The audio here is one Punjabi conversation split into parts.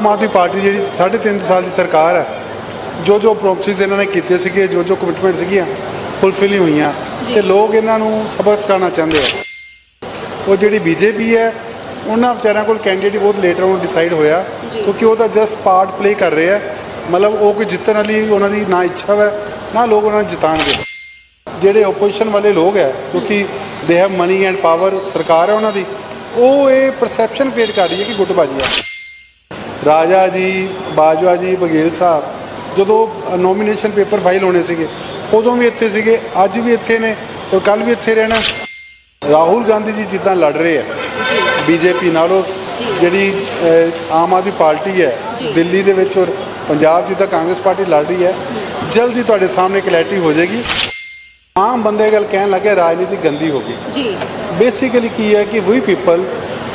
ਆਮ ਆਦਮੀ ਪਾਰਟੀ ਜਿਹੜੀ 3.5 ਸਾਲ ਦੀ ਸਰਕਾਰ ਹੈ ਜੋ ਜੋ ਪ੍ਰੋਮਿਸਿਸ ਇਹਨਾਂ ਨੇ ਕੀਤੇ ਸੀਗੇ ਜੋ ਜੋ ਕਮਿਟਮੈਂਟ ਸੀਗੀਆਂ ਫੁੱਲਫਿਲ ਨਹੀਂ ਹੋਈਆਂ। ਤੇ ਲੋਕ ਇਹਨਾਂ ਨੂੰ ਸਬਕ ਸਿਖਾਉਣਾ ਚਾਹੁੰਦੇ ਆ। ਉਹ ਜਿਹੜੀ ਬੀਜੇਪੀ ਹੈ ਉਹਨਾਂ ਵਿਚਾਰਿਆਂ ਕੋਲ ਕੈਂਡੀਡੇਟ ਬਹੁਤ ਲੇਟਰ ਉਹ ਡਿਸਾਈਡ ਹੋਇਆ ਕਿਉਂਕਿ ਉਹ ਤਾਂ ਜਸਟ ਪਾਰਟ ਪਲੇ ਕਰ ਰਹੇ ਆ। ਮਤਲਬ ਉਹ ਕੋਈ ਜਿੱਤਣ ਵਾਲੀ ਉਹਨਾਂ ਦੀ ਨਾ ਇੱਛਾ ਹੈ ਨਾ ਲੋਕ ਉਹਨਾਂ ਨੂੰ ਜਿਤਾਣਗੇ ਜਿਹੜੇ ਆਪੋਜੀਸ਼ਨ ਵਾਲੇ ਲੋਕ ਹੈ ਕਿਉਂਕਿ they have money and power ਸਰਕਾਰ ਹੈ ਉਹਨਾਂ ਦੀ ਉਹ ਇਹ ਪਰਸੈਪਸ਼ਨ ਕ੍ਰੀਏਟ ਕਰ ਰਹੀ ਹੈ ਕਿ ਗੁੱਟਬਾਜੀ ਹੈ ਰਾਜਾ ਜੀ ਬਾਜਵਾ ਜੀ ਬਗੇਲ ਸਾਹਿਬ ਜਦੋਂ ਨੋਮੀਨੇਸ਼ਨ ਪੇਪਰ ਫਾਈਲ ਹੋਣੇ ਸੀਗੇ ਉਦੋਂ ਵੀ ਇੱਥੇ ਸੀਗੇ ਅੱਜ ਵੀ ਇੱਥੇ ਨੇ ਔਰ ਕੱਲ ਵੀ ਇੱਥੇ ਰਹਿਣਾ। ਰਾਹੁਲ ਗਾਂਧੀ ਜੀ ਜਿੱਦਾਂ ਲੜ ਰਹੇ ਆ ਬੀਜੇਪੀ ਨਾਲੋਂ ਜਿਹੜੀ ਆਮ ਆਦਮੀ ਪਾਰਟੀ ਹੈ ਦਿੱਲੀ ਦੇ ਵਿੱਚ ਔਰ ਪੰਜਾਬ ਜਿੱਦਾਂ ਕਾਂਗਰਸ ਪਾਰਟੀ ਲੜ ਰਹੀ ਹੈ ਜਲਦੀ ਤੁਹਾਡੇ ਸਾਹਮਣੇ ਕਲੈਰਿਟੀ ਹੋ ਜਾਏਗੀ। ਆਮ ਬੰਦੇ ਗੱਲ ਕਹਿਣ ਲੱਗੇ ਰਾਜਨੀਤੀ ਗੰਦੀ ਹੋ ਗਈ। ਜੀ। ਬੇਸਿਕਲੀ ਕੀ ਹੈ ਕਿ ਵੀ ਪੀਪਲ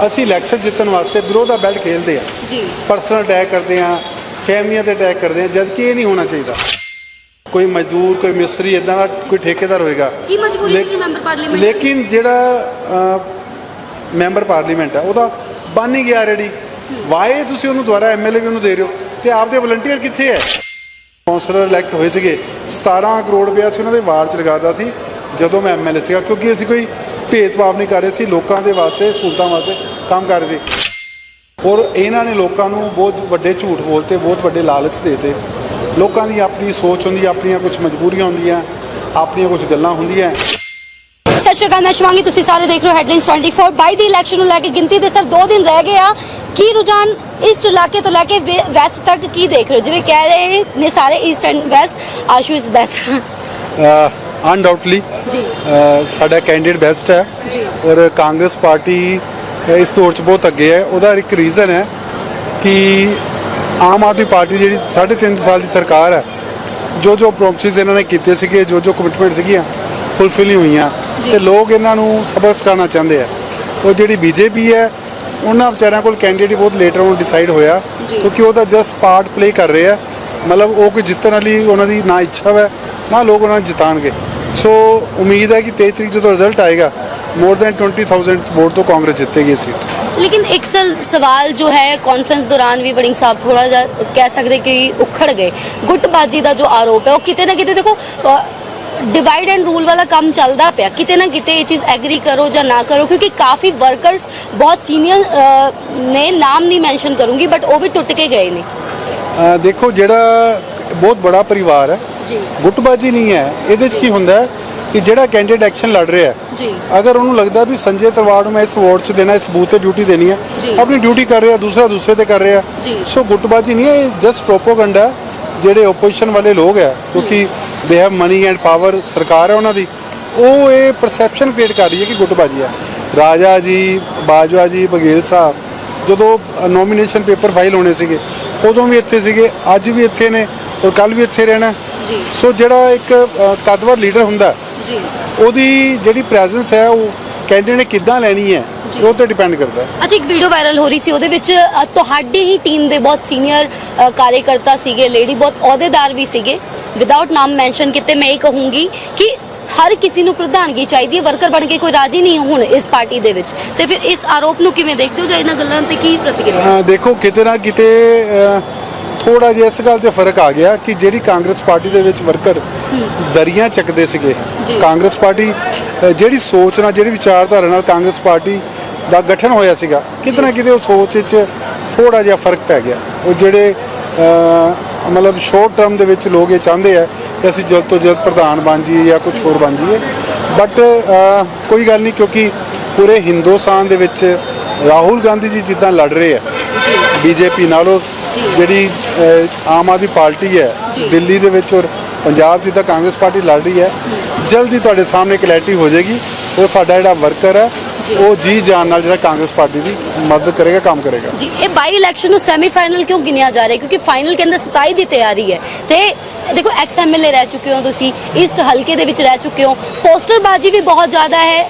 ਅਸੀਂ ਇਲੈਕਸ਼ਨ ਜਿੱਤਣ ਵਾਸਤੇ ਵਿਰੋਧ ਦਾ ਬੈਲਟ ਖੇਲਦੇ ਆ। ਜੀ। ਪਰਸਨਲ ਅਟੈਕ ਕਰਦੇ ਆ ਫੈਮਲੀਆਂ ਤੇ ਅਟੈਕ ਕਰਦੇ ਆ ਜਦ ਕਿ ਇਹ ਨਹੀਂ ਹੋਣਾ ਚਾਹੀਦਾ। ਕੋਈ ਮਜ਼ਦੂਰ ਕੋਈ ਮਿਸਤਰੀ ਇਦਾਂ ਦਾ ਕੋਈ ਠੇਕੇਦਾਰ ਹੋਏਗਾ। ਕੀ ਮਜਬੂਰੀ ਸੀ ਮੈਂਬਰ ਪਾਰਲੀਮੈਂਟ ਲੇਕਿਨ ਜਿਹੜਾ ਮੈਂਬਰ ਪਾਰਲੀਮੈਂਟ ਹੈ ਉਹਦਾ ਬਣ ਹੀ ਗਿਆ ਰੈਡੀ ਵਾਏ ਤੁਸੀਂ ਉਹਨੂੰ ਦੁਬਾਰਾ ਐਮਐਲਏ ਵੀ ਉਹਨੂੰ ਦੇ ਰਹੇ ਹੋ ਤੇ ਆਪਦੇ ਵਲੰਟੀਅਰ ਕਿੱਥੇ ਹੈ? ਕੌਂਸਲਰ ਇਲੈਕਟ ਹੋਏ ਸੀਗੇ 17 ਕਰੋੜ ਰੁਪਇਆ ਸੀ ਉਹਨਾਂ ਦੇ ਵਾਰਡ ਚ ਲਗਾਦਾ ਸੀ ਜਦੋਂ ਮੈਂ ਐਮਐਲਏ ਸੀਗਾ ਕਿਉਂਕਿ ਅਸੀਂ ਕੋਈ ਭੇਦਭਾਵ ਨਹੀਂ ਕਰ ਰਹੇ ਸੀ ਲੋਕਾਂ ਦੇ ਵਾਸਤੇ ਸਹੂਲਤਾਂ ਵਾਸਤੇ ਕੰਮ ਕਰ ਰਹੇ ਸੀ। ਔਰ ਇਹਨਾਂ ਨੇ ਲੋਕਾਂ ਨੂੰ ਬਹੁਤ ਵੱਡੇ ਝੂਠ ਬੋਲਤੇ ਬਹੁਤ ਵੱਡੇ ਲਾਲਚ ਦੇਤੇ। ਲੋਕਾਂ ਦੀ ਆਪਣੀ ਸੋਚ ਹੁੰਦੀ ਆਪਣੀਆਂ ਕੁਝ ਮਜਬੂਰੀਆਂ ਹੁੰਦੀਆਂ ਆਪਣੀਆਂ ਕੁਝ ਗੱਲਾਂ ਹੁੰਦੀਆਂ। ਸਤਿ ਸ਼੍ਰੀ ਅਕਾਲ ਮੈਂ ਸ਼ਿਵਾਂਗੀ ਤੁਸੀਂ ਸਾਰੇ ਦੇਖ ਰਹੇ ਹੋ ਹੈਡਲਾਈਨਸ 24 22 ਦੀ ਇਲੈਕਸ਼ਨ ਨੂੰ ਲੈ ਕੇ ਗਿਣਤੀ ਦੇ ਸਰ 2 ਦਿਨ ਰਹਿ ਗਏ ਆ। ਕੀ ਰੁਝਾਨ ਇਸ ਇਲਾਕੇ ਤੋਂ ਲੈ ਕੇ ਵੈਸਟ ਤੱਕ ਕੀ ਦੇਖ ਰਹੇ ਹੋ? ਜਿਵੇਂ ਕਹਿ ਰਹੇ ਨੇ ਸਾਰੇ east and west Ashu is best undoubtedly ji. ਸਾਡਾ ਕੈਂਡੀਡੇਟ ਬੈਸਟ ਹੈ। ਔਰ ਕਾਂਗਰਸ ਪਾਰਟੀ ਇਸ ਦੌਰ 'ਚ ਬਹੁਤ ਅੱਗੇ ਹੈ। ਉਹਦਾ ਇੱਕ ਰੀਜ਼ਨ ਹੈ ਕਿ ਆਮ ਆਦਮੀ ਪਾਰਟੀ ਜਿਹੜੀ 3.5 ਸਾਲ ਦੀ ਸਰਕਾਰ ਹੈ ਜੋ ਜੋ ਪ੍ਰੋਮਿਸਿਸ ਇਹਨਾਂ ਨੇ ਕੀਤੇ ਸੀਗੇ ਜੋ ਜੋ ਕਮਿਟਮੈਂਟ ਸੀਗੀਆਂ ਫੁੱਲਫਿਲ ਨਹੀਂ ਹੋਈਆਂ। ਤੇ ਲੋਕ ਇਹਨਾਂ ਨੂੰ ਸਬਕ ਸਿਖਾਉਣਾ ਚਾਹੁੰਦੇ ਆ। ਉਹ ਜਿਹੜੀ ਬੀਜੇਪੀ ਹੈ ਉਹਨਾਂ ਵਿਚਾਰਿਆਂ ਕੋਲ ਕੈਂਡੀਡੇਟ ਬਹੁਤ ਲੇਟਰ ਉਹ ਡਿਸਾਈਡ ਹੋਇਆ ਕਿਉਂਕਿ ਉਹ ਤਾਂ ਜਸਟ ਪਾਰਟ ਪਲੇ ਕਰ ਰਹੇ ਆ। ਮਤਲਬ ਉਹ ਕੋਈ ਜਿੱਤਣ ਵਾਲੀ ਉਹਨਾਂ ਦੀ ਨਾ ਇੱਛਾ ਹੈ ਨਾ ਲੋਕ ਉਹਨਾਂ ਨੂੰ ਜਿਤਾਣਗੇ ਸੋ ਉਮੀਦ ਹੈ ਕਿ 23 ਤਰੀਕ ਜਦੋਂ ਰਿਜ਼ਲਟ ਆਏਗਾ ਮੋਰ ਦੈਨ 20000 ਵੋਟ ਤੋਂ ਕਾਂਗਰਸ ਜਿੱਤੇਗੀ ਇਹ ਸੀਟ ਲੇਕਿਨ ਇੱਕ ਸਰ ਸਵਾਲ ਜੋ ਹੈ ਕਾਨਫਰੰਸ ਦੌਰਾਨ ਵੀ ਵੜਿੰਗ ਸਾਹਿਬ ਥੋੜਾ ਜਿਹਾ ਕਹਿ ਸਕਦੇ ਕਿ ਉਖੜ ਗਏ ਗੁੱਟਬਾਜੀ ਦਾ ਜੋ ਆਰੋਪ ਹੈ ਉਹ ਕਿਤੇ ਨਾ ਕਿਤੇ ਦੇਖੋ ਡਿਵਾਈਡ ਐਂਡ ਰੂਲ ਵਾਲਾ ਕੰਮ ਚੱਲਦਾ ਪਿਆ ਕਿਤੇ ਨਾ ਕਿਤੇ ਇਹ ਚੀਜ਼ ਐਗਰੀ ਕਰੋ ਜਾਂ ਨਾ ਕਰੋ ਕਿਉਂਕਿ ਕਾਫੀ ਵਰਕਰਸ ਬਹੁਤ ਸੀਨੀਅਰ ਨੇ ਨਾਮ ਨਹੀਂ ਮੈਂਸ਼ਨ ਕਰੂੰਗੀ ਬਟ ਉਹ ਵੀ ਟੁੱਟ ਕੇ ਗਏ ਨੇ ਦੇਖੋ ਜਿਹੜਾ ਬਹੁਤ ਬੜਾ ਪਰਿਵਾਰ ਹੈ ਜੀ। ਗੁੱਟਬਾਜੀ ਨਹੀਂ ਹੈ। ਇਹਦੇ 'ਚ ਕੀ ਹੁੰਦਾ ਹੈ ਕਿ ਜਿਹੜਾ ਕੈਂਡੀਡੇਟ ਐਕਸ਼ਨ ਲੜ ਰਿਹਾ ਹੈ ਜੀ। ਅਗਰ ਉਹਨੂੰ ਲੱਗਦਾ ਵੀ ਸੰਜੇ ਤਰਵਾੜ ਨੂੰ ਮੈਂ ਇਸ ਵਾਰਡ 'ਚ ਦੇਣਾ ਇਸ ਬੂਥ ਤੇ ਡਿਊਟੀ ਦੇਣੀ ਹੈ ਜੀ। ਆਪਣੀ ਡਿਊਟੀ ਕਰ ਰਿਹਾ ਦੂਸਰਾ ਦੂਸਰੇ ਤੇ ਕਰ ਰਿਹਾ। ਜੀ। ਸੋ ਗੁੱਟਬਾਜੀ ਨਹੀਂ ਹੈ ਜਸਟ ਪ੍ਰੋਪੋਗੈਂਡਾ ਜਿਹੜੇ ਆਪੋਜੀਸ਼ਨ ਵਾਲੇ ਲੋਕ ਹੈ ਕਿਉਂਕਿ they have money and power ਸਰਕਾਰ ਹੈ ਉਹਨਾਂ ਦੀ। ਉਹ ਇਹ ਪਰਸੈਪਸ਼ਨ ਕ੍ਰੀਏਟ ਕਰ ਰਹੀ ਹੈ ਕਿ ਗੁੱਟਬਾਜੀ ਹੈ। ਰਾਜਾ ਜੀ ਬਾਜਵਾ ਜੀ ਬਗੇਲ ਸਾਹਿਬ ਜਦੋਂ ਨੋਮੀਨੇਸ਼ਨ ਪੇਪਰ ਫਾਈਲ ਹੋਣੇ ਸੀਗੇ ਉਦੋਂ ਵੀ ਇੱਥੇ ਸੀਗੇ ਅੱਜ ਵੀ ਇੱਥੇ ਨੇ ਔਰ ਕੱਲ ਵੀ ਇੱਥੇ ਰਹਿਣਾ ਜੀ। ਸੋ ਜਿਹੜਾ ਇੱਕ ਕੱਦਵਰ ਲੀਡਰ ਹੁੰਦਾ ਜੀ। ਉਹਦੀ ਜਿਹੜੀ ਪ੍ਰੈਜ਼ੈਂਸ ਹੈ ਉਹ ਕੈਂਡੀਡੇਟ ਨੇ ਕਿੱਦਾਂ ਲੈਣੀ ਹੈ ਉਹ ਤੇ ਡਿਪੈਂਡ ਕਰਦਾ ਅੱਛਾ ਇੱਕ ਵੀਡੀਓ ਵਾਇਰਲ ਹੋ ਰਹੀ ਸੀ ਉਹਦੇ ਵਿੱਚ ਤੁਹਾਡੀ ਹੀ ਟੀਮ ਦੇ ਬਹੁਤ ਸੀਨੀਅਰ ਕਾਰਜਕਰਤਾ ਸੀਗੇ ਲੇਡੀ ਬਹੁਤ ਅਹੁਦੇਦਾਰ ਵੀ ਸੀਗੇ। ਵਿਦਆਊਟ ਨਾਮ ਮੈਂਸ਼ਨ ਕੀਤੇ ਮੈਂ ਇਹ ਕਹੂੰਗੀ ਕਿ ਹਰ ਕਿਸੇ ਨੂੰ ਪ੍ਰਧਾਨਗੀ ਚਾਹੀਦੀ ਹੈ ਵਰਕਰ ਬਣ ਕੇ ਕੋਈ ਰਾਜੀ ਨਹੀਂ ਹੁਣ ਇਸ ਪਾਰਟੀ ਦੇ ਵਿੱਚ। ਤੇ ਫਿਰ ਇਸ ਆਰੋਪ ਨੂੰ ਕਿਵੇਂ ਦੇਖਦੇ ਹੋ ਜਾਂ ਇਹਨਾਂ ਗੱਲਾਂ ਤੇ ਕੀ ਪ੍ਰਤੀਕਿਰਿਆ? ਦੇਖੋ ਕਿਤੇ ਨਾ ਕਿਤੇ ਥੋੜਾ ਜਿਹਾ ਇਸ ਗੱਲ ਤੇ ਫ਼ਰਕ ਆ ਗਿਆ ਕਿ ਜਿਹੜੀ ਕਾਂਗਰਸ ਪਾਰਟੀ ਦੇ ਵਿੱਚ ਵਰਕਰ ਦਰੀਆਂ ਚੱਕਦੇ ਸੀਗੇ। ਕਾਂਗਰਸ ਪਾਰਟੀ ਜਿਹੜੀ ਸੋਚ ਨਾਲ ਜਿਹੜੀ ਵਿਚਾਰਧਾਰਾ ਨਾਲ ਕਾਂਗਰਸ ਪਾਰਟੀ ਦਾ ਗਠਨ ਹੋਇਆ ਸੀਗਾ ਕਿਤੇ ਨਾ ਕਿਤੇ ਉਹ ਸੋਚ ਵਿੱਚ ਥੋੜਾ ਜਿਹਾ ਫ਼ਰਕ ਪੈ ਗਿਆ ਉਹ ਜਿਹੜੇ ਮਤਲਬ ਸ਼ੋਰਟ ਟਰਮ ਦੇ ਵਿੱਚ ਲੋਕ ਇਹ ਚਾਹੁੰਦੇ ਆ ਕਿ ਅਸੀਂ ਜਲਦ ਤੋਂ ਜਲਦ ਪ੍ਰਧਾਨ ਬਣ ਜਾਈਏ ਜਾਂ ਕੁਝ ਹੋਰ ਬਣ ਜਾਈਏ ਬਟ ਕੋਈ ਗੱਲ ਨਹੀਂ ਕਿਉਂਕਿ ਪੂਰੇ ਹਿੰਦੁਸਤਾਨ ਦੇ ਵਿੱਚ ਰਾਹੁਲ ਗਾਂਧੀ ਜੀ ਜਿੱਦਾਂ ਲੜ ਰਹੇ ਆ ਬੀਜੇਪੀ ਨਾਲੋਂ। ਜਿਹੜੀ ਆਮ ਆਦਮੀ ਪਾਰਟੀ ਹੈ। ਦਿੱਲੀ ਦੇ ਵਿੱਚ ਔਰ ਪੰਜਾਬ ਜਿੱਦਾਂ ਕਾਂਗਰਸ ਪਾਰਟੀ ਲੜ ਰਹੀ ਹੈ ਜਲਦੀ ਤੁਹਾਡੇ ਸਾਹਮਣੇ ਕਲੈਰਿਟੀ ਹੋ ਜਾਏਗੀ। ਉਹ ਸਾਡਾ ਜਿਹੜਾ ਵਰਕਰ ਹੈ ਉਹ ਜੀ ਜਾਨ ਨਾਲ ਜਿਹੜਾ ਕਾਂਗਰਸ ਪਾਰਟੀ ਦੀ ਮਦਦ ਕਰੇਗਾ ਕੰਮ ਕਰੇਗਾ। ਜੀ ਇਹ ਬਾਈ ਇਲੈਕਸ਼ਨ ਨੂੰ ਸੈਮੀਫਾਈਨਲ ਕਿਉਂ ਗਿਣਿਆ ਜਾ ਰਿਹਾ? ਕਿਉਂਕਿ ਫਾਈਨਲ ਕਹਿੰਦੇ 27 ਦੀ ਤਿਆਰੀ ਹੈ। ਤੇ ਦੇਖੋ ਐਕਸ ਐਮਐਲਏ ਰਹਿ ਚੁੱਕੇ ਹੋ ਤੁਸੀਂ ਈਸਟ ਹਲਕੇ ਦੇ ਵਿੱਚ ਰਹਿ ਚੁੱਕੇ ਹੋ। ਪੋਸਟਰਬਾਜ਼ੀ ਵੀ ਬਹੁਤ ਜ਼ਿਆਦਾ ਹੈ।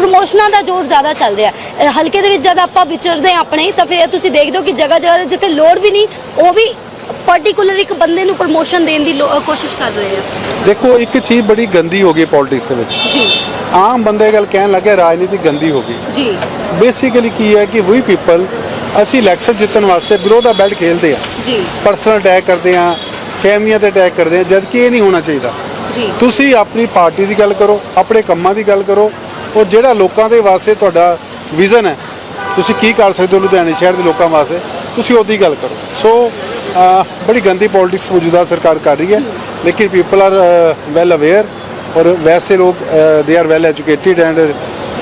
ਪ੍ਰਮੋਸ਼ਨਾਂ ਦਾ ਜ਼ੋਰ ਜ਼ਿਆਦਾ ਚੱਲ ਰਿਹਾ ਹੈ। ਅ, ਹਲਕੇ ਦੇ ਵਿੱਚ ਜਦ ਆਪਾਂ ਵਿਚਰਦੇ ਹਾਂ ਆਪਣੇ ਤਾਂ ਫਿਰ ਤੁਸੀਂ ਦੇਖਦੇ ਹੋ ਕਿ ਜਗ੍ਹਾ ਜਗ੍ਹਾ ਜਿੱਥੇ ਲੋੜ ਵੀ ਨਹੀਂ ਉਹ ਵੀ ਪਾਰਟਿਕੂਲਰ ਇੱਕ ਬੰਦੇ ਨੂੰ ਪ੍ਰਮੋਸ਼ਨ ਦੇਣ ਦੀ ਲੋ- ਅ, ਕੋਸ਼ਿਸ਼ ਕਰ ਰਹੇ ਆ। ਦੇਖੋ ਇੱਕ ਚੀਜ਼ ਬੜੀ ਗੰਦੀ ਹੋ ਗਈ ਪੋਲਿਟਿਕਸ ਦੇ ਵਿੱਚ। ਜੀ। ਆਮ ਬੰਦੇ ਗੱਲ ਕਹਿਣ ਲੱਗੇ ਰਾਜਨੀਤੀ ਗੰਦੀ ਹੋ ਗਈ। ਜੀ। ਬੇਸਿਕਲੀ ਕੀ ਹੈ ਕਿ ਵੀ ਪੀਪਲ ਅਸੀਂ ਇਲੈਕਸ਼ਨ ਜਿੱਤਣ ਵਾਸਤੇ ਵਿਰੋਧ ਦਾ ਬੈਲਟ ਖੇਲਦੇ ਆ ਜੀ। ਪਰਸਨਲ ਅਟੈਕ ਕਰਦੇ ਆ ਫੈਮਲੀਆਂ ਤੇ ਅਟੈਕ ਕਰਦੇ ਆ ਜਦ ਕਿ ਇਹ ਨਹੀਂ ਹੋਣਾ ਚਾਹੀਦਾ। ਜੀ। ਤੁਸੀਂ ਆਪਣੀ ਪਾਰਟੀ ਦੀ ਗੱਲ ਕਰੋ ਆਪਣੇ ਕੰਮਾਂ ਦੀ ਗੱਲ ਕਰੋ ਔਰ ਜਿਹੜਾ ਲੋਕਾਂ ਦੇ ਵਾਸਤੇ ਤੁਹਾਡਾ ਵਿਜ਼ਨ ਹੈ, ਤੁਸੀਂ ਕੀ ਕਰ ਸਕਦੇ ਹੋ ਲੁਧਿਆਣੇ ਸ਼ਹਿਰ ਦੇ ਲੋਕਾਂ ਵਾਸਤੇ, ਤੁਸੀਂ ਉਹਦੀ ਗੱਲ ਕਰੋ। ਸੋ ਬੜੀ ਗੰਦੀ ਪੋਲਿਟਿਕਸ ਮੌਜੂਦਾ ਸਰਕਾਰ ਕਰ ਰਹੀ ਹੈ, ਲੇਕਿਨ ਪੀਪਲ ਆਰ ਵੈਲ ਅਵੇਅਰ ਔਰ ਵੈਸੇ ਲੋਕ they are well educated and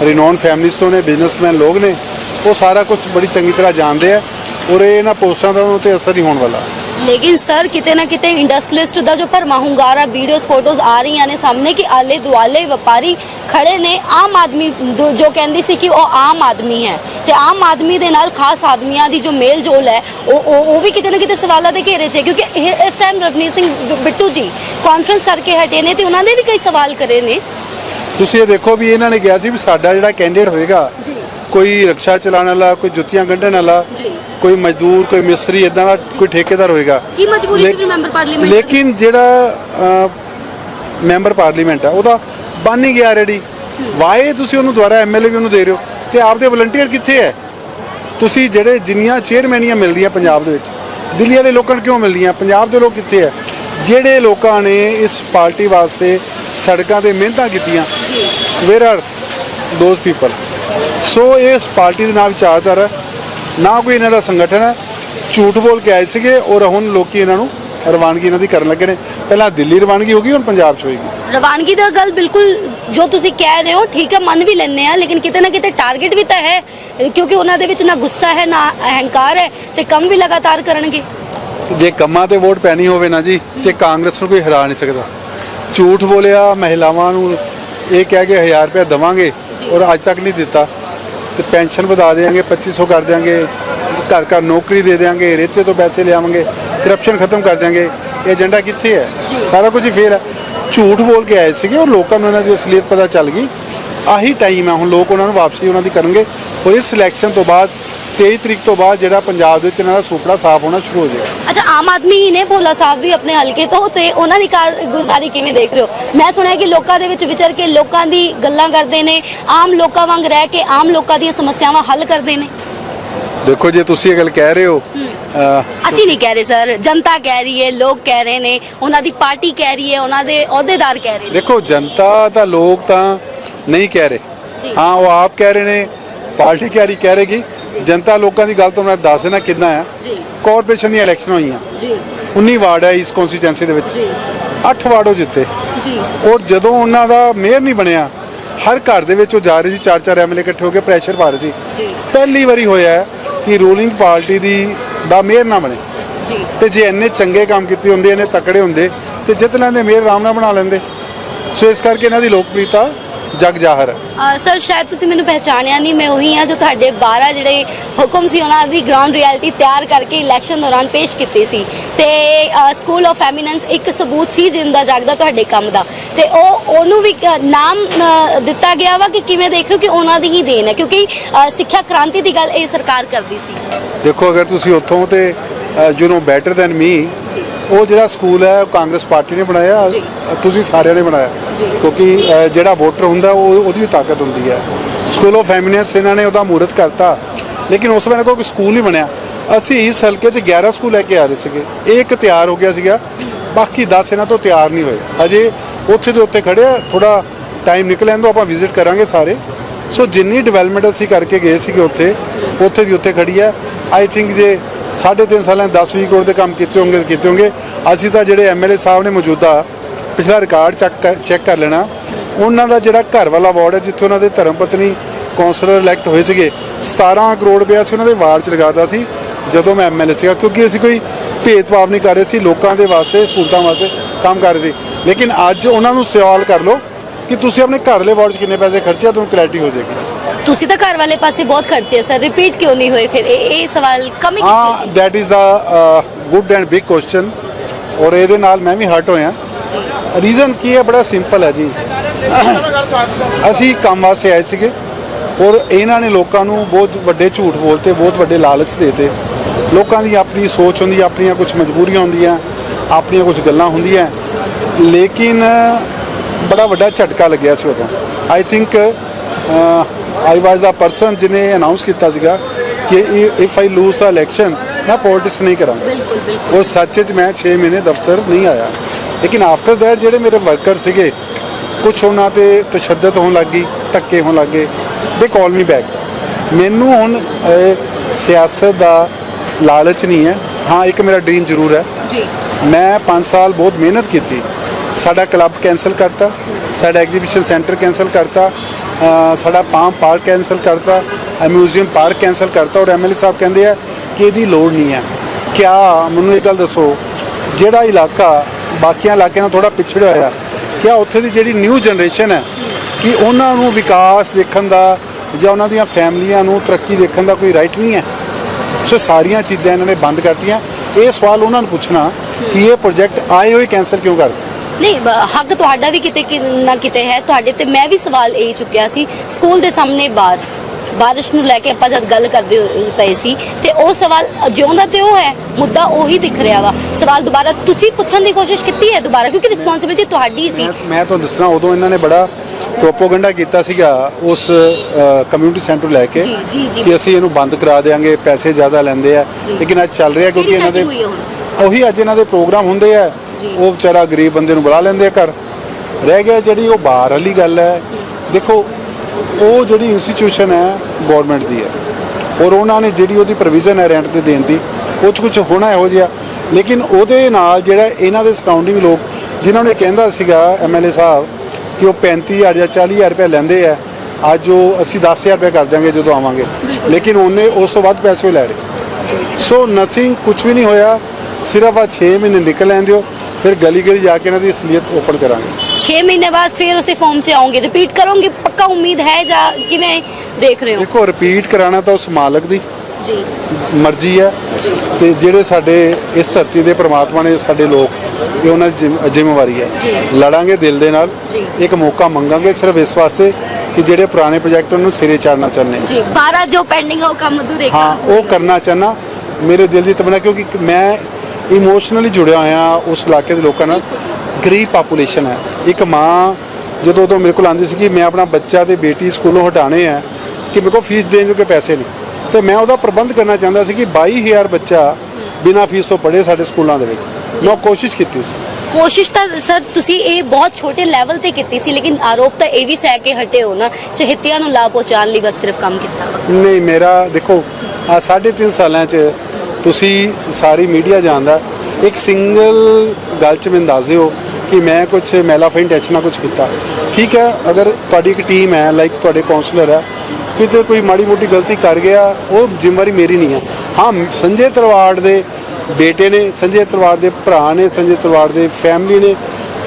renowned families ਤੋਂ ਨੇ ਬਿਜ਼ਨਸਮੈਨ ਲੋਕ ਨੇ, ਉਹ ਸਾਰਾ ਕੁਝ ਬੜੀ ਚੰਗੀ ਤਰ੍ਹਾਂ ਜਾਣਦੇ ਆ ਔਰ ਇਹ ਇਹਨਾਂ ਪੋਸਟਾਂ ਦਾ ਉਹਨਾਂ ਤੇ ਅਸਰ ਨਹੀਂ ਹੋਣ ਵਾਲਾ। ਲੇਕਿਨ ਸਰ ਕਿਤੇ ਨਾ ਕਿਤੇ ਇੰਡਸਟਰੀਲਿਸਟ ਦਾ ਜੋ ਭਰਮਾ ਹੁੰਗਾਰਾ ਵੀਡੀਓਜ਼ ਫੋਟੋਜ਼ ਆ ਰਹੀਆਂ ਨੇ ਸਾਹਮਣੇ ਕਿ ਆਲੇ ਦੁਆਲੇ ਵਪਾਰੀ ਖੜੇ ਨੇ ਆਮ ਆਦਮੀ ਦੋ- ਜੋ ਕਹਿੰਦੀ ਸੀ ਕਿ ਉਹ ਆਮ ਆਦਮੀ ਹੈ ਤੇ ਆਮ ਆਦਮੀ ਦੇ ਨਾਲ ਖਾਸ ਆਦਮੀਆਂ ਦੀ ਜੋ ਮੇਲ ਜੋਲ ਹੈ ਉਹ ਉਹ ਉਹ ਵੀ ਕਿਤੇ ਨਾ ਕਿਤੇ ਸਵਾਲਾਂ ਦੇ ਘੇਰੇ 'ਚ ਹੈ ਕਿਉਂਕਿ ਇਹ ਇਸ ਟਾਈਮ ਰਵਨੀਤ ਸਿੰਘ ਬਿੱਟੂ ਜੀ ਕਾਨਫਰੰਸ ਕਰਕੇ ਹਟੇ ਨੇ ਤੇ ਉਹਨਾਂ ਨੇ ਵੀ ਕਈ ਸਵਾਲ ਕਰੇ ਨੇ ਤੁਸੀਂ ਇਹ ਦੇਖੋ ਵੀ ਇਹਨਾਂ ਨੇ ਕਿਹਾ ਸੀ ਵੀ ਸਾਡਾ ਜਿਹੜਾ ਕੈਂਡੀਡੇਟ ਹੋਏਗਾ ਜੀ। ਕੋਈ ਰਿਕਸ਼ਾ ਚਲਾਉਣ ਵਾਲਾ ਕੋਈ ਜੁੱਤੀਆਂ ਗੰਢਣ ਵਾਲਾ ਜੀ। ਕੋਈ ਮਜ਼ਦੂਰ ਕੋਈ ਮਿਸਤਰੀ ਇਦਾਂ ਦਾ ਕੋਈ ਠੇਕੇਦਾਰ ਹੋਏਗਾ। ਕੀ ਮਜਬੂਰੀ ਸੀ ਮੈਂਬਰ ਪਾਰਲੀਮੈਂਟ? ਲੇਕਿਨ ਜਿਹੜਾ ਅਹ, ਮੈਂਬਰ ਪਾਰਲੀਮੈਂਟ ਹੈ ਉਹਦਾ ਬਣ ਹੀ ਗਿਆ ਰੈਡੀ ਵਾਏ ਤੁਸੀਂ ਉਹਨੂੰ ਦੁਆਰਾ ਐਮਐਲਏ ਵੀ ਉਹਨੂੰ ਦੇ ਰਹੇ ਹੋ ਤੇ ਆਪਦੇ ਵਲੰਟੀਅਰ ਕਿੱਥੇ ਹੈ? ਤੁਸੀਂ ਜਿਹੜੇ ਜਿੰਨੀਆਂ ਚੇਅਰਮੈਨੀਆਂ ਮਿਲ ਰਹੀਆਂ ਪੰਜਾਬ ਦੇ ਵਿੱਚ ਦਿੱਲੀ ਵਾਲੇ ਲੋਕਾਂ ਨੂੰ ਕਿਉਂ ਮਿਲ ਰਹੀਆਂ ਪੰਜਾਬ ਦੇ ਲੋਕ ਕਿੱਥੇ ਹੈ? ਜਿਹੜੇ ਲੋਕਾਂ ਨੇ ਇਸ ਪਾਰਟੀ ਵਾਸਤੇ ਸੜਕਾਂ ਤੇ ਮਿਹਨਤਾਂ ਕੀਤੀਆਂ where are those people so ਇਸ ਪਾਰਟੀ ਦੇ ਨਾਲ ਵਿਚਾਰਧਾਰਾ ਹੈ, ਨਾ ਕੋਈ ਇਹਨਾਂ ਦਾ ਸੰਗਠਨ ਹੈ। ਝੂਠ ਬੋਲ ਕੇ ਆਏ ਸੀਗੇ ਔਰ ਹੁਣ ਲੋਕੀ ਇਹਨਾਂ ਨੂੰ ਰਵਾਨਗੀ ਇਹਨਾਂ ਦੀ ਕਰਨ ਲੱਗੇ ਨੇ। ਪਹਿਲਾਂ ਦਿੱਲੀ ਰਵਾਨਗੀ ਹੋਗੀ ਹੁਣ ਪੰਜਾਬ 'ਚ ਹੋਏਗੀ। ਰਵਾਨਗੀ ਦਾ ਗੱਲ ਬਿਲਕੁਲ ਜੋ ਤੁਸੀਂ ਕਹਿ ਰਹੇ ਹੋ ਠੀਕ ਹੈ ਮੰਨ ਵੀ ਲੈਂਦੇ ਆ ਲੇਕਿਨ ਕਿਤੇ ਨਾ ਕਿਤੇ ਟਾਰਗੇਟ ਵੀ ਤਾਂ ਹੈ ਕਿਉਂਕਿ ਉਹਨਾਂ ਦੇ ਵਿੱਚ ਨਾ ਗੁੱਸਾ ਹੈ ਨਾ ਅਹੰਕਾਰ ਹੈ ਤੇ ਕੰਮ ਵੀ ਲਗਾਤਾਰ ਕਰਨਗੇ। ਜੇ ਕੰਮਾਂ ਤੇ ਵੋਟ ਪੈਣੀ ਹੋਵੇ ਨਾ ਜੀ ਤੇ ਕਾਂਗਰਸ ਨੂੰ ਕੋਈ ਹਰਾ ਨਹੀਂ ਸਕਦਾ। ਝੂਠ ਬੋਲਿਆ ਮਹਿਲਾਵਾਂ ਨੂੰ ਇਹ ਕਹਿ ਕੇ 1000 ਰੁਪਏ ਦਵਾਂਗੇ ਔਰ ਅੱਜ ਤੱਕ ਨਹੀਂ ਦਿੱਤਾ। ਤੇ ਪੈਨਸ਼ਨ ਵਧਾ ਦੇਾਂਗੇ 2500 ਕਰ ਦਿਆਂਗੇ ਘਰ ਘਰ ਨੌਕਰੀ ਦੇ ਦੇਾਂਗੇ ਰੇਤੇ ਤੋਂ ਪੈਸੇ ਲਿਆਵਾਂਗੇ ਕਰਪਸ਼ਨ ਖਤਮ ਕਰ ਦਿਆਂਗੇ। ਇਹ ਏਜੰਡਾ ਕਿੱਥੇ ਹੈ। ਸਾਰਾ ਕੁਝ ਹੀ ਫੇਰ ਹੈ। ਝੂਠ ਬੋਲ ਕੇ ਆਏ ਸੀਗੇ ਔਰ ਲੋਕਾਂ ਨੂੰ ਇਹਨਾਂ ਦੀ ਅਸਲੀਅਤ ਪਤਾ ਚੱਲ ਗਈ। ਆਹੀ ਟਾਈਮ ਹੈ ਹੁਣ ਲੋਕ ਉਹਨਾਂ ਨੂੰ ਵਾਪਸੀ ਉਹਨਾਂ ਦੀ ਕਰਨਗੇ। ਔਰ ਇਸ ਸਿਲੈਕਸ਼ਨ ਤੋਂ ਬਾਅਦ 23 ਤਰੀਕ ਤੋਂ ਬਾਅਦ ਜਿਹੜਾ ਪੰਜਾਬ ਦੇ ਵਿੱਚ ਇਹਨਾਂ ਦਾ ਸੁਪੜਾ ਸਾਫ਼ ਹੋਣਾ ਸ਼ੁਰੂ ਹੋ ਜਾਏਗਾ। ਅੱਛਾ ਆਮ ਆਦਮੀ ਹੀ ਨੇ ਭੋਲਾ ਸਾਹਿਬ ਵੀ ਆਪਣੇ ਹਲਕੇ ਤੋਂ ਤੇ ਉਹਨਾਂ ਦੀ ਕਾਰਗੁਜ਼ਾਰੀ ਕਿਵੇਂ ਦੇਖ ਰਹੇ ਹੋ? ਮੈਂ ਸੁਣਿਆ ਕਿ ਲੋਕਾਂ ਦੇ ਵਿੱਚ ਵਿਚਰ ਕੇ ਲੋਕਾਂ ਦੀ ਗੱਲਾਂ ਕਰਦੇ ਨੇ ਆਮ ਲੋਕਾਂ ਵਾਂਗ ਰਹਿ ਕੇ ਆਮ ਲੋਕਾਂ ਦੀਆਂ ਸਮੱਸਿਆਵਾਂ ਹੱਲ ਕਰਦੇ ਨੇ। ਦੇਖੋ ਜੇ ਤੁਸੀਂ ਇਹ ਗੱਲ ਕਹਿ ਰਹੇ ਹੋ ਅਹ, ਅਸੀਂ ਨਹੀਂ ਕਹਿ ਰਹੇ ਸਰ। ਜਨਤਾ ਕਹਿ ਰਹੀ ਹੈ ਲੋਕ ਕਹਿ ਰਹੇ ਨੇ ਉਹਨਾਂ ਦੀ ਪਾਰਟੀ ਕਹਿ ਰਹੀ ਹੈ ਉਹਨਾਂ ਦੇ ਅਹੁਦੇਦਾਰ ਕਹਿ ਰਹੇ ਨੇ। ਦੇਖੋ ਜਨਤਾ ਤਾਂ ਲੋਕ ਤਾਂ ਨਹੀਂ ਕਹਿ ਰਹੇ। ਹਾਂ ਉਹ ਆਪ ਕਹਿ ਰਹੇ ਨੇ ਪਾਰਟੀ ਕਹਿ ਰਹੀ ਕਹਿ ਰਹੇਗੀ। ਜਨਤਾ ਲੋਕਾਂ ਦੀ ਗੱਲ ਤੋਂ ਮੈਂ ਦੱਸ ਦੇਣਾ ਕਿੱਦਾਂ ਆ। ਜੀ। ਕਾਰਪੋਰੇਸ਼ਨ ਦੀਆਂ ਇਲੈਕਸ਼ਨ ਹੋਈਆਂ। ਜੀ। 19 ਵਾਰਡ ਹੈ ਇਸ ਕਨਸਟੀਚੁਐਂਸੀ ਦੇ ਵਿੱਚ। ਜੀ। 8 ਵਾਰਡ ਉਹ ਜਿੱਤੇ। ਜੀ। ਔਰ ਜਦੋਂ ਉਹਨਾਂ ਦਾ ਮੇਅਰ ਨਹੀਂ ਬਣਿਆ ਹਰ ਘਰ ਦੇ ਵਿੱਚ ਉਹ ਜਾ ਰਹੇ ਸੀ ਚਾਰ ਚਾਰ ਐਮਐਲਏ ਇਕੱਠੇ ਹੋ ਕੇ ਪ੍ਰੈਸ਼ਰ ਪਾ ਰਹੇ ਸੀ। ਜੀ। ਪਹਿਲੀ ਵਾਰੀ ਹੋਇਆ ਕਿ ਰੂਲਿੰਗ ਪਾਰਟੀ ਦੀ ਦਾ ਮੇਅਰ ਨਾ ਬਣੇ। ਜੀ। ਤੇ ਜੇ ਇੰਨੇ ਚੰਗੇ ਕੰਮ ਕੀਤੇ ਹੁੰਦੇ ਇੰਨੇ ਤਕੜੇ ਹੁੰਦੇ ਤੇ ਜਿੱਤ ਲੈਂਦੇ ਮੇਅਰ ਆਰਾਮ ਨਾਲ ਬਣਾ ਲੈਂਦੇ। ਸੋ ਇਸ ਕਰਕੇ ਇਹਨਾਂ ਦੀ ਲੋਕਪ੍ਰਿਯਤਾ ਜਗ ਜਾਹਰ। ਸਰ ਸ਼ਾਇਦ ਤੁਸੀਂ ਮੈਨੂੰ ਪਹਿਚਾਣਿਆ ਨਹੀਂ ਮੈਂ ਉਹੀ ਹਾਂ ਜੋ ਤੁਹਾਡੇ 12 ਜਿਹੜੇ ਹੁਕਮ ਸੀ ਉਹਨਾਂ ਦੀ ਗਰਾਊਂਡ ਰਿਐਲਿਟੀ ਤਿਆਰ ਕਰਕੇ ਇਲੈਕਸ਼ਨ ਦੌਰਾਨ ਪੇਸ਼ ਕੀਤੀ ਸੀ। ਤੇ ਸਕੂਲ ਆਫ ਐਮੀਨੈਂਸ ਇੱਕ ਸਬੂਤ ਸੀ ਜਿੰਦਾ ਜਾਗਦਾ ਤੁਹਾਡੇ ਕੰਮ ਦਾ। ਤੇ ਉਹ ਉਹਨੂੰ ਵੀ ਨਾਮ ਅ, ਦਿੱਤਾ ਗਿਆ ਵਾ ਕਿ ਕਿਵੇਂ ਦੇਖ ਰਹੇ ਹੋ ਕਿ ਉਹਨਾਂ ਦੀ ਹੀ ਦੇਣ ਹੈ? ਕਿਉਂਕਿ ਅ, ਸਿੱਖਿਆ ਕ੍ਰਾਂਤੀ ਦੀ ਗੱਲ ਇਹ ਸਰਕਾਰ ਕਰਦੀ ਸੀ। ਦੇਖੋ ਅਗਰ ਤੁਸੀਂ ਉੱਥੋਂ ਤੇ you know better than me ਉਹ ਜਿਹੜਾ ਸਕੂਲ ਹੈ ਉਹ ਕਾਂਗਰਸ ਪਾਰਟੀ ਨੇ ਬਣਾਇਆ। ਤੁਸੀਂ ਸਾਰਿਆਂ ਨੇ ਬਣਾਇਆ। ਕਿਉਂਕਿ ਜਿਹੜਾ ਵੋਟਰ ਹੁੰਦਾ ਉਹ ਉਹਦੀ ਤਾਕਤ ਹੁੰਦੀ ਹੈ। ਸਕੂਲ ਆਫ ਫੈਮਿਨੈਂਸ ਇਹਨਾਂ ਨੇ ਉਹਦਾ ਮੂਰਤ ਕਰਤਾ। ਲੇਕਿਨ ਉਸ ਵੇਲੇ ਕੋਈ ਸਕੂਲ ਨਹੀਂ ਬਣਿਆ। ਅਸੀਂ ਇਸ ਹਲਕੇ 'ਚ 11 ਸਕੂਲ ਲੈ ਕੇ ਆ ਰਹੇ ਸੀਗੇ। ਇਹ ਇੱਕ ਤਿਆਰ ਹੋ ਗਿਆ ਸੀਗਾ। ਬਾਕੀ 10 ਇਹਨਾਂ ਤੋਂ ਤਿਆਰ ਨਹੀਂ ਹੋਏ। ਅਜੇ ਉੱਥੇ ਦੇ ਉੱਤੇ ਖੜੇ ਥੋੜਾ ਟਾਈਮ ਨਿਕਲ ਆਂਦੋ ਆਪਾਂ ਵਿਜ਼ਿਟ ਕਰਾਂਗੇ ਸਾਰੇ। ਸੋ ਜਿੰਨੀ ਡਿਵੈਲਪਮੈਂਟ ਅਸੀਂ ਕਰਕੇ ਗਏ ਸੀਗੇ ਉੱਥੇ ਉੱਥੇ ਦੀ ਉੱਥੇ ਖੜੀ ਹੈ। ਆਈ ਥਿੰਕ ਜੇ ਸਾਢੇ ਤਿੰਨ ਸਾਲਾਂ 10 20 ਕਰੋੜ ਦੇ ਕੰਮ ਕੀਤੇ ਹੋਣਗੇ ਕੀਤੇ ਹੋਣਗੇ। ਅਸੀਂ ਤਾਂ ਜਿਹੜੇ ਐਮਐਲਏ ਸਾਹਿਬ ਨੇ ਮੌਜੂਦਾ ਪਿਛਲਾ ਰਿਕਾਰਡ ਚੈੱਕ ਚੈੱਕ ਕਰ ਲੈਣਾ। ਉਹਨਾਂ ਦਾ ਜਿਹੜਾ ਘਰ ਵਾਲਾ ਵਾਰਡ ਹੈ, ਜਿੱਥੇ ਉਹਨਾਂ ਦੇ ਧਰਮ ਪਤਨੀ ਕੌਂਸਲਰ ਇਲੈਕਟ ਹੋਏ ਸੀਗੇ 17 ਕਰੋੜ ਰੁਪਇਆ ਅਸੀਂ ਉਹਨਾਂ ਦੇ ਵਾਰਡ ਚ ਲਗਾਤਾ ਸੀ, ਜਦੋਂ ਮੈਂ ਐਮਐਲਏ ਸੀਗਾ, ਕਿਉਂਕਿ ਅਸੀਂ ਕੋਈ ਭੇਦਭਾਵ ਨਹੀਂ ਕਰ ਰਹੇ ਸੀ, ਲੋਕਾਂ ਦੇ ਵਾਸਤੇ, ਸਹੂਲਤਾਂ ਵਾਸਤੇ ਕੰਮ ਕਰ ਰਹੇ ਸੀ। ਲੇਕਿਨ ਅੱਜ ਉਹਨਾਂ ਨੂੰ ਸਵਾਲ ਕਰ ਲਓ ਕਿ ਤੁਸੀਂ ਆਪਣੇ ਘਰਲੇ ਵਾਰਡ 'ਚ ਕਿੰਨੇ ਪੈਸੇ ਖਰਚੇ ਤੁਹਾਨੂੰ ਕਲੈਰਿਟੀ ਹੋ ਜਾਏਗੀ। ਤੁਸੀਂ ਤਾਂ ਘਰ ਵਾਲੇ ਪਾਸੇ ਬਹੁਤ ਖਰਚੇ ਸਰ। ਰਿਪੀਟ ਕਿਉਂ ਨਹੀਂ ਹੋਏ ਫਿਰ? ਇਹ ਇਹ ਸਵਾਲ ਕਮੀ ਹਾਂ that is the good and big question ਔਰ ਇਹਦੇ ਨਾਲ ਮੈਂ ਵੀ ਹਰਟ ਹੋਇਆ। ਰੀਜ਼ਨ ਕੀ ਹੈ? ਬੜਾ ਸਿੰਪਲ ਹੈ ਜੀ। ਅਸੀਂ ਕੰਮ ਵਾਸਤੇ ਆਏ ਸੀਗੇ। ਔਰ ਇਹਨਾਂ ਨੇ ਲੋਕਾਂ ਨੂੰ ਬਹੁਤ ਵੱਡੇ ਝੂਠ ਬੋਲਤੇ ਬਹੁਤ ਵੱਡੇ ਲਾਲਚ ਦੇਤੇ। ਲੋਕਾਂ ਦੀ ਆਪਣੀ ਸੋਚ ਹੁੰਦੀ ਆਪਣੀਆਂ ਕੁਝ ਮਜਬੂਰੀਆਂ ਹੁੰਦੀਆਂ ਆਪਣੀਆਂ ਕੁਝ ਗੱਲਾਂ ਹੁੰਦੀਆਂ। ਲੇਕਿਨ ਬੜਾ ਵੱਡਾ ਝਟਕਾ ਲੱਗਿਆ ਸੀ ਉਦੋਂ। I think I was the person ਜਿਹਨੇ ਅਨਾਉਂਸ ਕੀਤਾ ਸੀਗਾ ਕਿ if I lose the election ਮੈਂ ਪੋਲਿਟਿਕਸ ਨਹੀਂ ਕਰਾਂਗਾ। ਬਿਲਕੁਲ ਬਿਲਕੁਲ। ਉਹ ਸੱਚ 'ਚ ਮੈਂ 6 ਮਹੀਨੇ ਦਫ਼ਤਰ ਨਹੀਂ ਆਇਆ। ਲੇਕਿਨ ਆਫਟਰ ਦੈਟ ਜਿਹੜੇ ਮੇਰੇ ਵਰਕਰ ਸੀਗੇ ਕੁਝ ਉਹਨਾਂ ਤੇ ਤਸ਼ੱਦਦ ਹੋਣ ਲੱਗੀ ਧੱਕੇ ਹੋਣ ਲੱਗੇ ਦੇ ਕਾਲ ਮੀ ਬੈਕ ਮੈਨੂੰ ਹੁਣ ਸਿਆਸਤ ਦਾ ਲਾਲਚ ਨਹੀਂ ਹੈ। ਹਾਂ ਇੱਕ ਮੇਰਾ ਡ੍ਰੀਮ ਜ਼ਰੂਰ ਹੈ। ਜੀ। ਮੈਂ 5 ਸਾਲ ਬਹੁਤ ਮਿਹਨਤ ਕੀਤੀ। ਸਾਡਾ ਕਲੱਬ ਕੈਨਸਲ ਕਰਤਾ, ਸਾਡਾ ਐਗਜ਼ੀਬਿਸ਼ਨ ਸੈਂਟਰ ਕੈਨਸਲ ਕਰਤਾ ਸਾਡਾ ਪਾਮ ਪਾਰਕ ਕੈਨਸਲ ਕਰਤਾ ਮਿਊਜ਼ੀਅਮ ਪਾਰਕ ਕੈਨਸਲ ਕਰਤਾ ਔਰ ਐਮਐਲਏ ਸਾਹਿਬ ਕਹਿੰਦੇ ਆ ਕਿ ਇਹਦੀ ਲੋੜ ਨਹੀਂ ਹੈ। ਕਿਆ ਮੈਨੂੰ ਇਹ ਗੱਲ ਦੱਸੋ, ਜਿਹੜਾ ਇਲਾਕਾ ਬਾਕੀਆਂ ਇਲਾਕਿਆਂ ਨਾਲ ਥੋੜਾ ਪਿਛੜਿਆ ਹੋਇਆ, ਕਿਆ ਉੱਥੇ ਦੀ ਜਿਹੜੀ ਨਿਊ ਜਨਰੇਸ਼ਨ ਹੈ, ਕਿ ਉਹਨਾਂ ਨੂੰ ਵਿਕਾਸ ਦੇਖਣ ਦਾ ਜਾਂ ਉਹਨਾਂ ਦੀਆਂ ਫੈਮਲੀਆਂ ਨੂੰ ਤਰੱਕੀ ਦੇਖਣ ਦਾ ਕੋਈ ਰਾਈਟ ਨਹੀਂ ਹੈ? ਸੋ ਸਾਰੀਆਂ ਚੀਜ਼ਾਂ ਇਹਨਾਂ ਨੇ ਬੰਦ ਕਰਤੀਆਂ। ਇਹ ਸਵਾਲ ਉਹਨਾਂ ਨੂੰ ਪੁੱਛਣਾ ਕਿ ਇਹ ਪ੍ਰੋਜੈਕਟ ਆਏ ਹੋਏ ਕੈਂਸਲ ਕਿਉਂ ਕਰਤੇ ਨਹੀਂ ਹੱਕ ਤੁਹਾਡਾ ਵੀ ਕਿਤੇ ਨਾ ਕਿਤੇ ਹੈ। ਤੁਹਾਡੇ ਤੇ ਮੈਂ ਵੀ ਸਵਾਲ ਇਹ ਚੁੱਕਿਆ ਸੀ ਸਕੂਲ ਦੇ ਸਾਹਮਣੇ ਬਾਹਰ। ਬਾਰਿਸ਼ ਨੂੰ ਲੈ ਕੇ ਆਪਾਂ ਜਦ ਗੱਲ ਕਰਦੇ ਪਏ ਸੀ ਤੇ ਉਹ ਸਵਾਲ ਜਿਉਂਦਾ ਤੇ ਉਹ ਹੈ ਮੁੱਦਾ ਉਹੀ ਦਿਖ ਰਿਹਾ ਵਾ। ਸਵਾਲ ਦੁਬਾਰਾ ਤੁਸੀਂ ਪੁੱਛਣ ਦੀ ਕੋਸ਼ਿਸ਼ ਕੀਤੀ ਹੈ ਦੁਬਾਰਾ? ਕਿਉਂਕਿ ਰਿਸਪੌਂਸਿਬਿਲਟੀ ਤੁਹਾਡੀ ਸੀ। ਮੈਂ ਤੁਹਾਨੂੰ ਦੱਸਣਾ ਉਦੋਂ ਇਹਨਾਂ ਨੇ ਬੜਾ ਪ੍ਰੋਪੋਗੈਂਡਾ ਕੀਤਾ ਸੀਗਾ ਉਸ ਕਮਿਊਨਿਟੀ ਸੈਂਟਰ ਲੈ ਕੇ। ਕਿ ਅਸੀਂ ਇਹਨੂੰ ਬੰਦ ਕਰਾ ਦੇਾਂਗੇ ਪੈਸੇ ਜ਼ਿਆਦਾ ਲੈਂਦੇ ਆ। ਲੇਕਿਨ ਅੱਜ ਚੱਲ ਰਿਹਾ ਕਿਉਂਕਿ ਇਹਨਾਂ ਦੇ ਉਹੀ ਅੱਜ ਇਹਨਾਂ ਦੇ ਪ੍ਰੋਗਰਾਮ ਹੁੰਦੇ ਆ। ਉਹ ਵਿਚਾਰਾ ਗਰੀਬ ਬੰਦੇ ਨੂੰ ਬੁਲਾ ਲੈਂਦੇ ਆ ਘਰ। ਰਹਿ ਗਿਆ ਜਿਹੜੀ ਉਹ ਬਾਹਰ ਵਾਲੀ ਗੱਲ ਹੈ। ਦੇਖੋ ਉਹ ਜਿਹੜੀ ਇੰਸਟੀਟਿਊਸ਼ਨ ਹੈ ਗਵਰਨਮੈਂਟ ਦੀ ਹੈ। ਔਰ ਉਹਨਾਂ ਨੇ ਜਿਹੜੀ ਉਹਦੀ ਪ੍ਰੋਵੀਜ਼ਨ ਹੈ ਰੈਂਟ ਤੇ ਦੇਣ ਦੀ ਉਹ 'ਚ ਕੁਝ ਹੋਣਾ ਇਹੋ ਜਿਹਾ। ਲੇਕਿਨ ਉਹਦੇ ਨਾਲ ਜਿਹੜਾ ਇਹਨਾਂ ਦੇ ਸਰਾਊਂਡਿੰਗ ਲੋਕ ਜਿਨ੍ਹਾਂ ਨੇ ਕਹਿੰਦਾ ਸੀਗਾ ਐਮਐਲਏ ਸਾਹਿਬ ਕਿ ਉਹ 35000 ਜਾਂ 40000 ਰੁਪਏ ਲੈਂਦੇ ਆ ਅੱਜ ਉਹ ਅਸੀਂ 10000 ਰੁਪਏ ਕਰ ਦਿਆਂਗੇ ਜਦੋਂ ਆਵਾਂਗੇ। ਲੇਕਿਨ ਉਹਨੇ ਉਸ ਤੋਂ ਵੱਧ ਪੈਸੇ ਲੈ ਰਹੇ ਸੋ ਨਥਿੰਗ ਕੁਝ ਵੀ ਨਹੀਂ ਹੋਇਆ। ਸਿਰਫ ਆ 6 ਮਹੀਨੇ ਨਿਕਲ ਲੈਣ ਦਿਓ ਫਿਰ ਗਲੀ ਗਲੀ ਜਾ ਕੇ ਇਹਨਾਂ ਦੀ ਅਸਲੀਅਤ ਓਪਨ ਕਰਾਂਗੇ। 6 ਮਹੀਨੇ ਬਾਅਦ ਫਿਰ ਉਸੇ ਫਾਰਮ 'ਚ ਆਉਂਗੇ ਰਿਪੀਟ ਕਰੋਗੇ ਪੱਕਾ ਉਮੀਦ ਹੈ ਜਾਂ ਕਿਵੇਂ ਦੇਖ ਰਹੇ ਹੋ? ਦੇਖੋ ਰਿਪੀਟ ਕਰਾਣਾ ਤਾਂ ਉਸ ਮਾਲਕ ਦੀ ਜੀ। ਮਰਜ਼ੀ ਹੈ ਤੇ ਜਿਹੜੇ ਸਾਡੇ ਇਸ ਧਰਤੀ ਦੇ ਪ੍ਰਮਾਤਮਾ ਨੇ ਸਾਡੇ ਲੋਕ ਇਹ ਉਹਨਾਂ ਦੀ ਜ਼ਿੰਮ- ਜ਼ਿੰਮੇਵਾਰੀ ਹੈ। ਲੜਾਂਗੇ ਦਿਲ ਦੇ ਨਾਲ। ਇੱਕ ਮੌਕਾ ਮੰਗਾਂਗੇ ਸਿਰਫ ਇਸ ਵਾਸਤੇ ਕਿ ਜਿਹੜੇ ਪੁਰਾਣੇ ਪ੍ਰੋਜੈਕਟ ਨੂੰ ਸਿਰੇ ਚਾੜਨਾ ਚਾਹੁੰਦੇ ਜੀ 12 ਜੋ ਪੈਂਡਿੰਗ ਹੈ ਉਹ ਕੰਮ ਅਧੂਰੇ ਹਾਂ ਉਹ ਕਰਨਾ ਚਾਹਨਾ। ਮੇਰੇ ਦਿਲ ਦੀ ਤਮੰਨਾ ਕਿਉਂਕਿ ਮੈਂ ਇਮੋਸ਼ਨਲੀ ਜੁੜਿਆ ਹੋਇਆ ਉਸ ਇਲਾਕੇ ਦੇ ਲੋਕਾਂ ਨਾਲ ਗਰੀਬ ਪਾਪੂਲੇਸ਼ਨ ਹੈ। ਇੱਕ ਮਾਂ ਜਦੋਂ ਤੋਂ ਮੇਰੇ ਕੋਲ ਆਂਦੀ ਸੀ ਕਿ ਮੈਂ ਆਪਣਾ ਬੱਚਾ ਤੇ ਬੇਟੀ ਸਕੂਲੋਂ ਹਟਾਣੇ ਆ ਕਿ ਮੇਰੇ ਕੋਲ ਫੀਸ ਦੇਣ ਜੋਗੇ ਪੈਸੇ ਨਹੀਂ। ਤੇ ਮੈਂ ਉਹਦਾ ਪ੍ਰਬੰਧ ਕਰਨਾ ਚਾਹੁੰਦਾ ਸੀ ਕਿ 22000 ਬੱਚਾ ਬਿਨਾਂ ਫੀਸ ਤੋਂ ਪੜ੍ਹੇ ਸਾਡੇ ਸਕੂਲਾਂ ਦੇ ਵਿੱਚ। ਮੈਂ ਕੋਸ਼ਿਸ਼ ਕੀਤੀ ਸੀ। ਕੋਸ਼ਿਸ਼ ਤਾਂ ਸਰ ਤੁਸੀਂ ਇਹ ਬਹੁਤ ਛੋਟੇ ਲੈਵਲ ਤੇ ਕੀਤੀ ਸੀ ਲੇਕਿਨ ਆਰੋਪ ਤਾਂ ਇਹ ਵੀ ਸਹਿ ਕੇ ਹਟੇ ਹੋ ਨਾ ਚਹਿਤਿਆਂ ਨੂੰ ਲਾਭ ਪਹੁੰਚਾਉਣ ਲਈ ਬਸ ਸਿਰਫ ਕੰਮ ਕੀਤਾ। ਨਹੀਂ ਮੇਰਾ ਦੇਖੋ ਆ ਸਾਢੇ ਤਿੰਨ ਸਾਲਾਂ 'ਚ ਤੁਸੀਂ ਸਾਰੀ ਮੀਡੀਆ ਜਾਣਦਾ, ਇੱਕ ਸਿੰਗਲ ਗੱਲ 'ਚ ਮੈਨੂੰ ਦੱਸ ਦਿਓ ਕਿ ਮੈਂ ਕੁਝ ਮੈਲਾ ਫਾਈਨ ਟੈਚ ਨਾਲ ਕੁਝ ਕੀਤਾ। ਠੀਕ ਹੈ, ਅਗਰ ਤੁਹਾਡੀ ਇੱਕ ਟੀਮ ਹੈ ਲਾਈਕ ਤੁਹਾਡੇ ਕਾਉਂਸਲਰ ਹੈ, ਕਿਤੇ ਕੋਈ ਮਾੜੀ ਮੋਟੀ ਗਲਤੀ ਕਰ ਗਿਆ, ਉਹ ਜ਼ਿੰਮੇਵਾਰੀ ਮੇਰੀ ਨਹੀਂ ਹੈ। ਹਾਂ, ਸੰਜੇ ਤਰਵਾੜ ਦੇ ਬੇਟੇ ਨੇ, ਸੰਜੇ ਤਰਵਾੜ ਦੇ ਭਰਾ ਨੇ, ਸੰਜੇ ਤਰਵਾੜ ਦੇ ਫੈਮਿਲੀ ਨੇ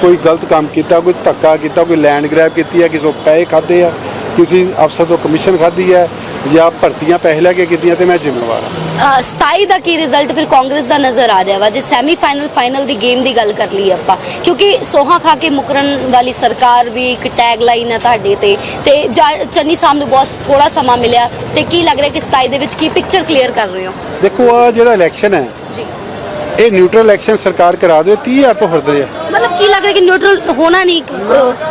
ਕੋਈ ਗਲਤ ਕੰਮ ਕੀਤਾ, ਕੋਈ ਧੱਕਾ ਕੀਤਾ, ਕੋਈ ਲੈਂਡ ਗ੍ਰੈਬ ਕੀਤੀ ਹੈ, ਕਿਸੇ ਤੋਂ ਪੈਸੇ ਖਾਦੇ ਆ ਕਿਸੇ ਅਫਸਰ ਤੋਂ ਕਮਿਸ਼ਨ ਖਾਧੀ ਹੈ ਜਾਂ ਭਰਤੀਆਂ ਪੈਸੇ ਲੈ ਕੇ ਕੀਤੀਆਂ ਤੇ ਮੈਂ ਜ਼ਿੰਮੇਵਾਰ ਹਾਂ। ਅ, 27 ਦਾ ਕੀ ਰਿਜ਼ਲਟ ਫਿਰ ਕਾਂਗਰਸ ਦਾ ਨਜ਼ਰ ਆ ਰਿਹਾ ਵਾ? ਜੇ ਸੈਮੀ ਫਾਈਨਲ ਫਾਈਨਲ ਦੀ ਗੇਮ ਦੀ ਗੱਲ ਕਰ ਲਈ ਆਪਾਂ ਕਿਉਂਕਿ ਸੋਹਾ ਖਾ ਕੇ ਮੁਕਰਨ ਵਾਲੀ ਸਰਕਾਰ ਵੀ ਇੱਕ ਟੈਗ ਲਾਈਨ ਹੈ ਤੁਹਾਡੇ ਤੇ ਤੇ ਜਾ- ਚੰਨੀ ਸਾਹਿਬ ਨੂੰ ਬਹੁਤ ਥੋੜਾ ਸਮਾਂ ਮਿਲਿਆ ਤੇ ਕੀ ਲੱਗ ਰਿਹਾ ਕਿ 27 ਦੇ ਵਿੱਚ ਕੀ ਪਿਕਚਰ ਕਲੀਅਰ ਕਰ ਰਹੇ ਹੋ? ਦੇਖੋ ਆ ਜਿਹੜਾ ਇਲੈਕਸ਼ਨ ਹੈ ਜੀ। ਇਹ ਨਿਊਟਰਲ ਇਲੈਕਸ਼ਨ ਸਰਕਾਰ ਕਰਾ ਦਿਓ 30000 ਤੋਂ ਹਟਦੇ ਆ। ਮਤਲਬ ਕੀ ਲੱਗ ਰਿਹਾ ਕਿ ਨਿਊਟਰਲ ਹੋਣਾ ਨਹੀਂ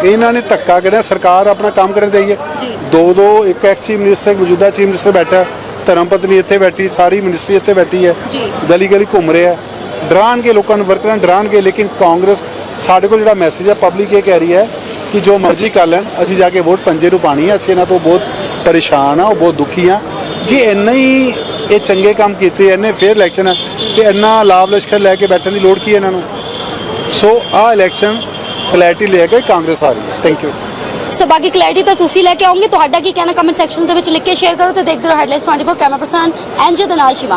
ਇਹਨਾਂ ਨੇ ਧੱਕਾ ਕਰਿਆ ਸਰਕਾਰ ਆਪਣਾ ਕੰਮ ਕਰਨ ਦੇਈ ਹੈ। ਜੀ। ਦੋ ਦੋ ਇੱਕ ਐਕਸ ਚੀਫ ਮਿਨਿਸਟਰ ਮੌਜੂਦਾ ਚੀਫ ਮਿਨਿਸਟਰ ਬੈਠਾ ਧਰਮ ਪਤਨੀ ਇੱਥੇ ਬੈਠੀ ਸਾਰੀ ਮਿਨਿਸਟਰੀ ਇੱਥੇ ਬੈਠੀ ਹੈ। ਗਲੀ ਗਲੀ ਘੁੰਮ ਰਿਹਾ ਡਰਾਣਗੇ ਲੋਕਾਂ ਨੂੰ ਵਰਕਰਾਂ ਡਰਾਣਗੇ ਲੇਕਿਨ ਕਾਂਗਰਸ ਸਾਡੇ ਕੋਲ ਜਿਹੜਾ ਮੈਸੇਜ ਹੈ ਪਬਲਿਕ ਇਹ ਕਹਿ ਰਹੀ ਹੈ ਕਿ ਜੋ ਮਰਜ਼ੀ ਕਰ ਲੈਣ ਅਸੀਂ ਜਾ ਕੇ ਵੋਟ ਪੰਜੇ ਨੂੰ ਪਾਣੀ ਹੈ। ਅਸੀਂ ਇਹਨਾਂ ਤੋਂ ਬਹੁਤ ਪਰੇਸ਼ਾਨ ਆ ਉਹ ਬਹੁਤ ਦੁਖੀ ਆ ਜੇ ਇੰਨਾ ਹੀ ਇਹ ਚੰਗੇ ਕੰਮ ਕੀਤੇ, ਇੰਨੇ ਫੇਅਰ ਇਲੈਕਸ਼ਨ ਹੈ ਤੇ ਇੰਨਾ ਲਾਭ ਲਸ਼ਕਰ ਲੈ ਕੇ ਬੈਠਣ ਦੀ ਲੋੜ ਕੀ ਹੈ ਇਹਨਾਂ ਨੂੰ? ਸੋ ਆ ਇਲੈਕਸ਼ਨ ਕਲੈਰਿਟੀ ਲੈ ਕੇ ਕਾਂਗਰਸ ਆ ਰਹੀ ਹੈ। ਥੈਂਕ ਯੂ ਸੋ ਬਾਕੀ ਕਲੈਰਿਟੀ ਤਾਂ ਤੁਸੀਂ ਲੈ ਕੇ ਆਉਂਗੇ ਤੁਹਾਡਾ ਕੀ ਕਹਿਣਾ ਕਮੈਂਟ ਸੈਕਸ਼ਨ ਦੇ ਵਿੱਚ ਲਿਖ ਕੇ ਸ਼ੇਅਰ ਕਰੋ ਤੇ ਦੇਖਦੇ ਰਹੋ ਹੈਡਲਾਈਨਸ 24 ਕੈਮਰਾ ਪਰਸਨ ਐਨਜੇ ਦੇ ਨਾਲ ਸ਼ਿਵਾਂਗੀ।